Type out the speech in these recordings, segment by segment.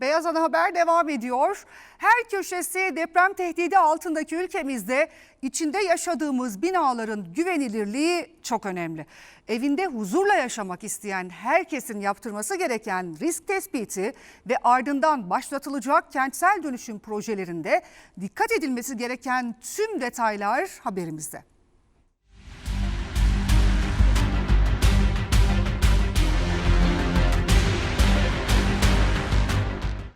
Beyaz Ana Haber devam ediyor. Her köşesi deprem tehdidi altındaki ülkemizde içinde yaşadığımız binaların güvenilirliği çok önemli. Evinde huzurla yaşamak isteyen herkesin yaptırması gereken risk tespiti ve ardından başlatılacak kentsel dönüşüm projelerinde dikkat edilmesi gereken tüm detaylar haberimizde.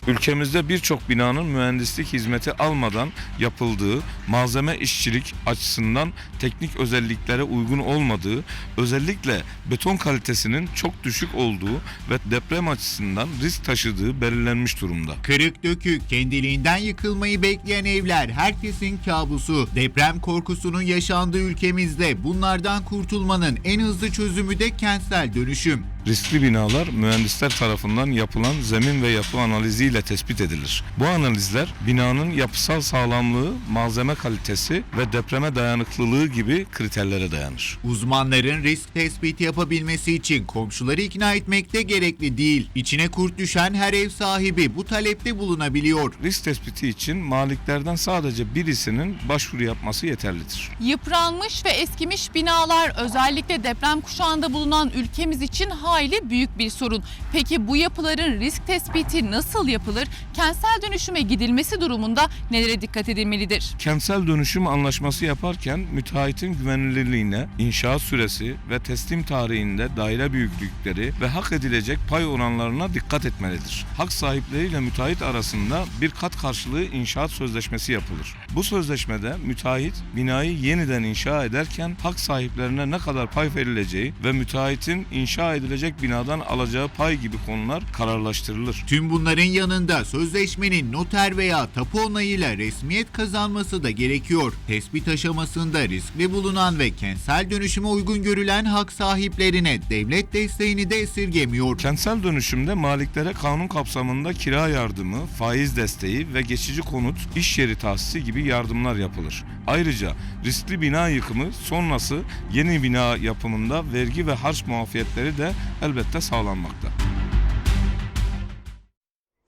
Ülkemizde birçok binanın mühendislik hizmeti almadan yapıldığı, malzeme işçilik açısından teknik özelliklere uygun olmadığı, özellikle beton kalitesinin çok düşük olduğu ve deprem açısından risk taşıdığı belirlenmiş durumda. Kırık dökük, kendiliğinden yıkılmayı bekleyen evler herkesin kabusu. Deprem korkusunun yaşandığı ülkemizde bunlardan kurtulmanın en hızlı çözümü de kentsel dönüşüm. Riskli binalar mühendisler tarafından yapılan zemin ve yapı analiziyle tespit edilir. Bu analizler binanın yapısal sağlamlığı, malzeme kalitesi ve depreme dayanıklılığı gibi kriterlere dayanır. Uzmanların risk tespiti yapabilmesi için komşuları ikna etmek de gerekli değil. İçine kurt düşen her ev sahibi bu talepte bulunabiliyor. Risk tespiti için maliklerden sadece birisinin başvuru yapması yeterlidir. Yıpranmış ve eskimiş binalar özellikle deprem kuşağında bulunan ülkemiz için hayli büyük bir sorun. Peki bu yapıların risk tespiti nasıl yapılır? Kentsel dönüşüme gidilmesi durumunda nelere dikkat edilmelidir? Kentsel dönüşüm anlaşması yaparken müteahhitin güvenilirliğine, inşaat süresi ve teslim tarihinde daire büyüklükleri ve hak edilecek pay oranlarına dikkat etmelidir. Hak sahipleriyle müteahhit arasında bir kat karşılığı inşaat sözleşmesi yapılır. Bu sözleşmede müteahhit binayı yeniden inşa ederken hak sahiplerine ne kadar pay verileceği ve müteahhitin inşa edilecek binadan alacağı pay gibi konular kararlaştırılır. Tüm bunların yanında sözleşmenin noter veya tapu onayıyla resmiyet kazanması da gerekiyor. Tespit aşamasında riskli bulunan ve kentsel dönüşüme uygun görülen hak sahiplerine devlet desteğini de esirgemiyor. Kentsel dönüşümde maliklere kanun kapsamında kira yardımı, faiz desteği ve geçici konut, iş yeri tahsisi gibi yardımlar yapılır. Ayrıca riskli bina yıkımı sonrası yeni bina yapımında vergi ve harç muafiyetleri de elbette sağlanmakta.